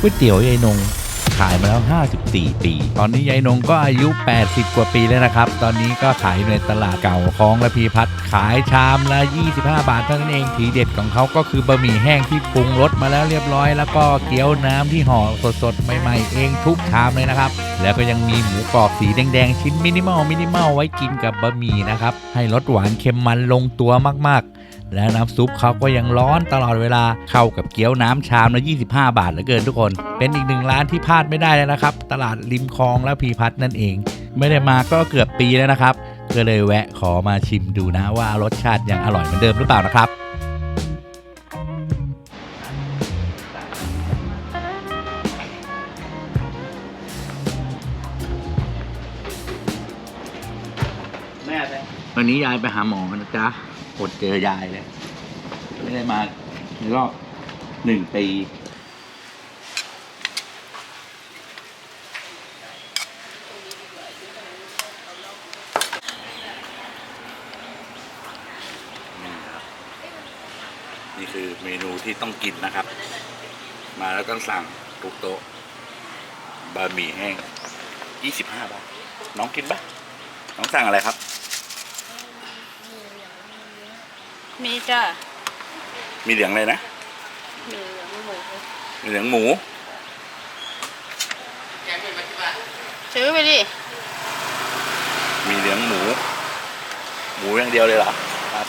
ก๋วยเตี๋ยวยายนงขายมาแล้ว 54 ปี ตอนนี้ยายนงก็อายุ 80 กว่าปีแล้วนะครับ ตอนนี้ก็ขายอยู่ในตลาดเก่าคลองละพีพัฒน์ขายชามละ 25 บาทเท่านั้นเอง ทีเด็ดของเขาก็คือบะหมี่แห้งที่ปรุงรสมาแล้วเรียบร้อย แล้วก็เกี๊ยวน้ำที่ห่อสดๆ ใหม่ๆ เองทุกชามเลยนะครับ แล้วก็ยังมีหมูกรอบสีแดงๆ ชิ้นมินิมอลมินิมอลไว้กินกับบะหมี่นะครับ ให้รสหวานเค็มมันลงตัวมากๆ แล้วน้ำซุปเขาก็ยังร้อนตลอดเวลาเข้ากับเกี๊ยวน้ำชามละ 25 บาทเหลือเกินทุกคน เป็นอีกหนึ่งร้านที่พลาดไม่ได้เลยนะครับ ตลาดริมคลองและพีพัฒน์นั่นเอง ไม่ได้มาก็เกือบปีแล้วนะครับ ก็เลยแวะขอมาชิมดูนะว่ารสชาติยังอร่อยเหมือนเดิมหรือเปล่านะครับ วันนี้ยายไปหาหมอนะจ๊ะอดเจอยายเลย ไม่ได้มาในรอบหนึ่งปีนี่ครับนี่คือเมนูที่ต้องกินนะครับ มาแล้วต้องสั่งทุกโต๊ะบะหมี่แห้ง 25 บาท น้องกินปะน้องสั่งอะไรครับ มีจ้ะมีเหลืองอะไรนะ มีเหลืองหมูมีเหลืองหมู ซื้อไปดิ มีเหลืองหมู หมูอย่างเดียวเลยเหรอครับ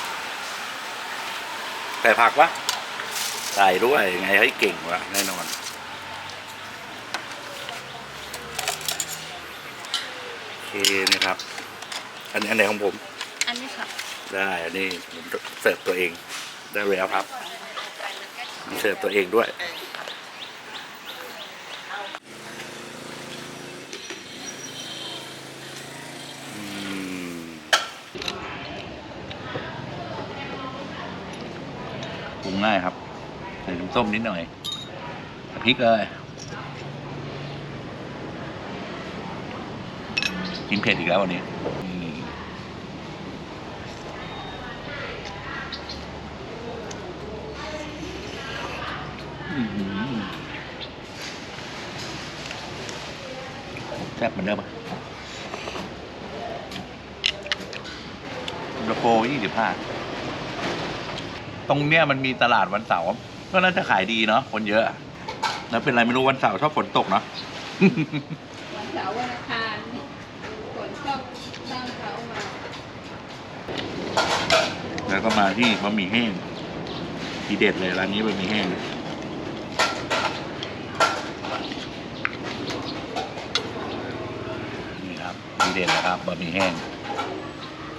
ใส่ผักวะใส่ด้วยไงให้เก่งวะแน่นอนโอเคนะครับ อันนี้อันไหนของผม อันนี้ค่ะ ได้อันนี้ผมเสิร์ฟตัวเองได้แล้วครับเสิร์ฟตัวเองด้วยปรุงง่ายครับ ใส่น้ำส้มนิดหน่อยพริกเลยกินเผ็ดอีกแล้ววันนี้อืมอื้อหือ แซ่บเหมือนเดิมปะโลโก้ยี่สิบห้าตรงเนี้ยมันมีตลาดวันเสาร์ก็น่าจะขายดีเนาะคนเยอะ แล้วเป็นไรไม่รู้วันเสาร์ชอบฝนตกเนาะวันเสาร์วันอังคารฝนตกตั้งเขามาแล้วก็มาที่บะหมี่แห้งทีเด็ดเลยร้านนี้บะหมี่แห้งนี่ค รับทีเด็ดนะครับบะหมี่แห้ง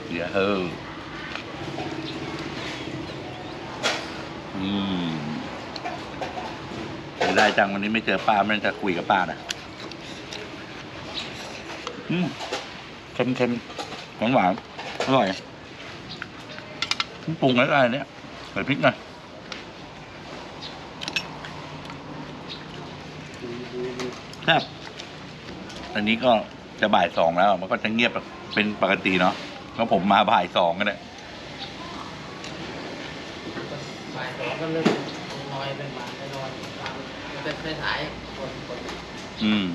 เดี๋ยวเออืมเสียดายจังวันนี้ไม่เจอป้าไม่ได้จะคุยกับป้านะอืมเค็มเค็มหวานหวานๆอร่อยปรุงอะไรเนี่ยใส่พริกหน่อยแซ่บอันนี้ก็ จะบ่ายสองแล้ว มันก็จะเงียบแบบเป็นปกติเนาะก็ผมมาบ่ายสองก็ได้บ่ายสองก็เริ่มน้อยเป็นบ่ายน้อยมันเป็นท้ายๆคนคนอืม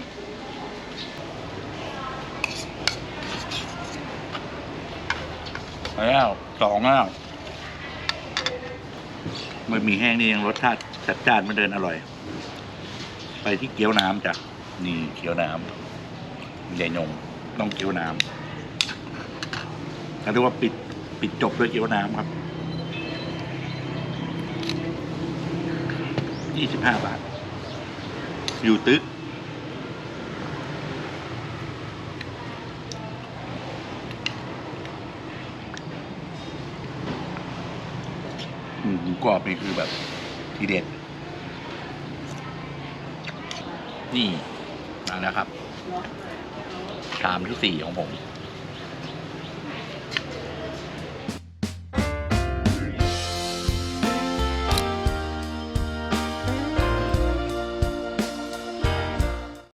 ไปแล้วสองแล้วมันมีแห้งนี่ยังรสชาติจัดจ้านเหมันเดินอร่อย ไปที่เกี๊ยวน้ำจ้ะนี่เกี๊ยวน้ำ ใหญ่ยงต้องเกี๊ยวน้ำเขาเรียกว่าปิดปิดจบด้วยเกี๊ยวน้ำครับยี่สิบห้าบาท อยู่ตึกหมูกรอบนี่คือแบบทีเด็ด นี่มาแล้วครับ ชามที่สี่ของผม